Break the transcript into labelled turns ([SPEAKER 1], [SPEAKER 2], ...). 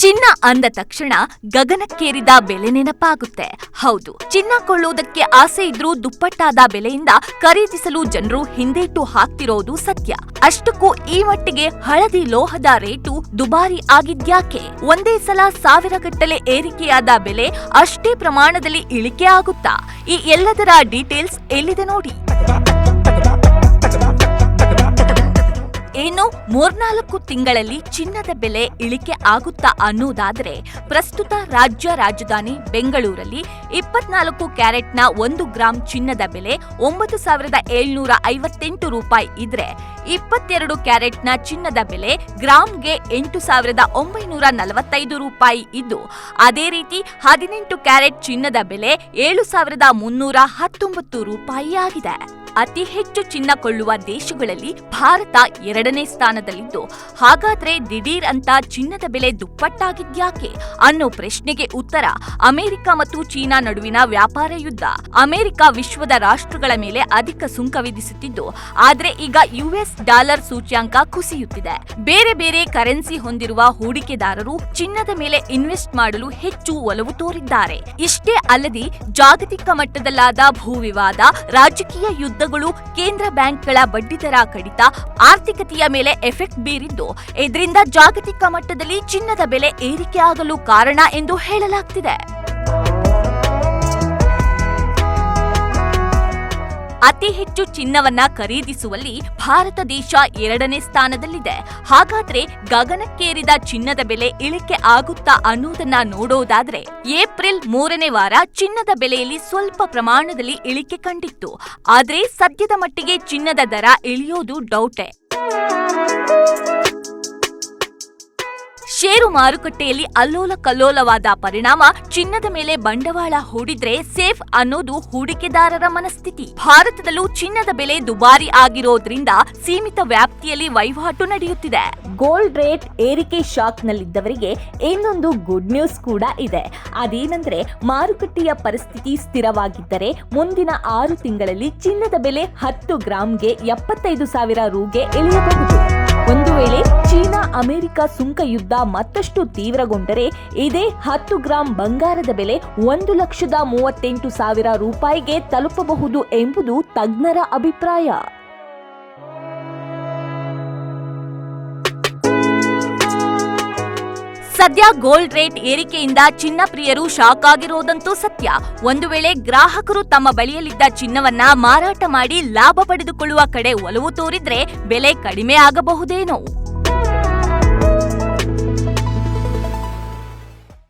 [SPEAKER 1] ಚಿನ್ನ ಅಂದ ತಕ್ಷಣ ಗಗನಕ್ಕೇರಿದ ಬೆಲೆ ನೆನಪಾಗುತ್ತೆ. ಹೌದು, ಚಿನ್ನ ಕೊಳ್ಳುವುದಕ್ಕೆ ಆಸೆ ಇದ್ರೂ ದುಪ್ಪಟ್ಟಾದ ಬೆಲೆಯಿಂದ ಖರೀದಿಸಲು ಜನರು ಹಿಂದೇಟು ಹಾಕ್ತಿರೋದು ಸತ್ಯ. ಅಷ್ಟಕ್ಕೂ ಈ ಮಟ್ಟಿಗೆ ಹಳದಿ ಲೋಹದ ರೇಟು ದುಬಾರಿ ಆಗಿದ್ಯಾಕೆ? ಒಂದೇ ಸಲ ಸಾವಿರ ಗಟ್ಟಲೆ ಏರಿಕೆಯಾದ ಬೆಲೆ ಅಷ್ಟೇ ಪ್ರಮಾಣದಲ್ಲಿ ಇಳಿಕೆ ಆಗುತ್ತಾ? ಈ ಎಲ್ಲದರ ಡೀಟೇಲ್ಸ್ ಎಲ್ಲಿದೆ ನೋಡಿ. ಮೂರ್ನಾಲ್ಕು ತಿಂಗಳಲ್ಲಿ ಚಿನ್ನದ ಬೆಲೆ ಇಳಿಕೆ ಆಗುತ್ತಾ ಅನ್ನೋದಾದರೆ ಪ್ರಸ್ತುತ ರಾಜ್ಯ ರಾಜಧಾನಿ ಬೆಂಗಳೂರಲ್ಲಿ ಇಪ್ಪತ್ನಾಲ್ಕು ಕ್ಯಾರೆಟ್ನ ಒಂದು ಗ್ರಾಂ ಚಿನ್ನದ ಬೆಲೆ ಒಂಬತ್ತು ಸಾವಿರದ ಏಳ್ನೂರ ಐವತ್ತೆಂಟು ರೂಪಾಯಿ ಇದ್ರೆ ಇಪ್ಪತ್ತೆರಡು ಕ್ಯಾರೆಟ್ನ ಚಿನ್ನದ ಬೆಲೆ ಗ್ರಾಂಗೆ ಎಂಟು ಸಾವಿರದ ಒಂಬೈನೂರ ನಲವತ್ತೈದು ರೂಪಾಯಿ ಇದ್ದು ಅದೇ ರೀತಿ ಹದಿನೆಂಟು ಕ್ಯಾರೆಟ್ ಚಿನ್ನದ ಬೆಲೆ ಏಳು ಸಾವಿರದ ಮುನ್ನೂರ ಹತ್ತೊಂಬತ್ತು ರೂಪಾಯಿ ಆಗಿದೆ ಅತಿ ಹೆಚ್ಚು ಚಿನ್ನ ಕೊಳ್ಳುವ ದೇಶಗಳಲ್ಲಿ ಭಾರತ ಎರಡನೇ ಸ್ಥಾನದಲ್ಲಿದ್ದು, ಹಾಗಾದ್ರೆ ದಿಢೀರ್ ಅಂತ ಚಿನ್ನದ ಬೆಲೆ ದುಪ್ಪಟ್ಟಾಗಿದ್ಯಾಕೆ ಅನ್ನೋ ಪ್ರಶ್ನೆಗೆ ಉತ್ತರ ಅಮೆರಿಕ ಮತ್ತು ಚೀನಾ ನಡುವಿನ ವ್ಯಾಪಾರ ಯುದ್ಧ. ಅಮೆರಿಕ ವಿಶ್ವದ ರಾಷ್ಟ್ರಗಳ ಮೇಲೆ ಅಧಿಕ ಸುಂಕ ವಿಧಿಸುತ್ತಿದ್ದು, ಆದ್ರೆ ಈಗ ಯುಎಸ್ ಡಾಲರ್ ಸೂಚ್ಯಾಂಕ ಕುಸಿಯುತ್ತಿದೆ. ಬೇರೆ ಬೇರೆ ಕರೆನ್ಸಿ ಹೊಂದಿರುವ ಹೂಡಿಕೆದಾರರು ಚಿನ್ನದ ಮೇಲೆ ಇನ್ವೆಸ್ಟ್ ಮಾಡಲು ಹೆಚ್ಚು ಒಲವು ತೋರಿದ್ದಾರೆ. ಇಷ್ಟೇ ಅಲ್ಲದೆ ಜಾಗತಿಕ ಮಟ್ಟದಲ್ಲಾದ ಭೂ ವಿವಾದ, ರಾಜಕೀಯ ಯುದ್ಧಗಳು ಕೇಂದ್ರ ಬ್ಯಾಂಕ್ಗಳ ಬಡ್ಡಿದರ ಕಡಿತ ಆರ್ಥಿಕತೆಯ ಮೇಲೆ ಎಫೆಕ್ಟ್ ಬೀರಿದ್ದು, ಇದರಿಂದ ಜಾಗತಿಕ ಮಟ್ಟದಲ್ಲಿ ಚಿನ್ನದ ಬೆಲೆ ಏರಿಕೆಯಾಗಲು ಕಾರಣ ಎಂದು ಹೇಳಲಾಗ್ತಿದೆ. ಅತಿ ಹೆಚ್ಚು ಚಿನ್ನವನ್ನ ಖರೀದಿಸುವಲ್ಲಿ ಭಾರತ ದೇಶ ಎರಡನೇ ಸ್ಥಾನದಲ್ಲಿದೆ. ಹಾಗಾದ್ರೆ ಗಗನಕ್ಕೇರಿದ ಚಿನ್ನದ ಬೆಲೆ ಇಳಿಕೆ ಆಗುತ್ತಾ ಅನ್ನೋದನ್ನ ನೋಡೋದಾದ್ರೆ ಏಪ್ರಿಲ್ ಮೂರನೇ ವಾರ ಚಿನ್ನದ ಬೆಲೆಯಲ್ಲಿ ಸ್ವಲ್ಪ ಪ್ರಮಾಣದಲ್ಲಿ ಇಳಿಕೆ ಕಂಡಿತ್ತು. ಆದ್ರೆ ಸದ್ಯದ ಮಟ್ಟಿಗೆ ಚಿನ್ನದ ದರ ಇಳಿಯೋದು ಡೌಟೆ. ಷೇರು ಮಾರುಕಟ್ಟೆಯಲ್ಲಿ ಅಲ್ಲೋಲ ಕಲ್ಲೋಲವಾದ ಪರಿಣಾಮ ಚಿನ್ನದ ಮೇಲೆ ಬಂಡವಾಳ ಹೂಡಿದ್ರೆ ಸೇಫ್ ಅನ್ನೋದು ಹೂಡಿಕೆದಾರರ ಮನಸ್ಥಿತಿ. ಭಾರತದಲ್ಲೂ ಚಿನ್ನದ ಬೆಲೆ ದುಬಾರಿ ಆಗಿರೋದ್ರಿಂದ ಸೀಮಿತ ವ್ಯಾಪ್ತಿಯಲ್ಲಿ ವಹಿವಾಟು ನಡೆಯುತ್ತಿದೆ. ಗೋಲ್ಡ್ ರೇಟ್ ಏರಿಕೆ ಶಾಕ್ನಲ್ಲಿದ್ದವರಿಗೆ ಇನ್ನೊಂದು ಗುಡ್ ನ್ಯೂಸ್ ಕೂಡ ಇದೆ. ಅದೇನೆಂದ್ರೆ ಮಾರುಕಟ್ಟೆಯ ಪರಿಸ್ಥಿತಿ ಸ್ಥಿರವಾಗಿದ್ದರೆ ಮುಂದಿನ ಆರು ತಿಂಗಳಲ್ಲಿ ಚಿನ್ನದ ಬೆಲೆ ಹತ್ತು ಗ್ರಾಂಗೆ ಎಪ್ಪತ್ತೈದು ಸಾವಿರ ರೂಗೆ ಇಳಿಯಬಹುದು. ಅಮೆರಿಕ ಸುಂಕ ಯುದ್ಧ ಮತ್ತಷ್ಟು ತೀವ್ರಗೊಂಡರೆ ಇದೇ ಹತ್ತು ಗ್ರಾಂ ಬಂಗಾರದ ಬೆಲೆ ಒಂದು ಲಕ್ಷದ ಮೂವತ್ತೆಂಟು ಸಾವಿರ ರೂಪಾಯಿಗೆ ತಲುಪಬಹುದು ಎಂಬುದು ತಜ್ಞರ ಅಭಿಪ್ರಾಯ. ಸದ್ಯ ಗೋಲ್ಡ್ ರೇಟ್ ಏರಿಕೆಯಿಂದ ಚಿನ್ನ ಪ್ರಿಯರು ಶಾಕ್ ಆಗಿರೋದಂತೂ ಸತ್ಯ. ಒಂದು ವೇಳೆ ಗ್ರಾಹಕರು ತಮ್ಮ ಬಳಿಯಲ್ಲಿದ್ದ ಚಿನ್ನವನ್ನ ಮಾರಾಟ ಮಾಡಿ ಲಾಭ ಪಡೆದುಕೊಳ್ಳುವ ಕಡೆ ಒಲವು ತೋರಿದ್ರೆ ಬೆಲೆ ಕಡಿಮೆ ಆಗಬಹುದೇನೋ.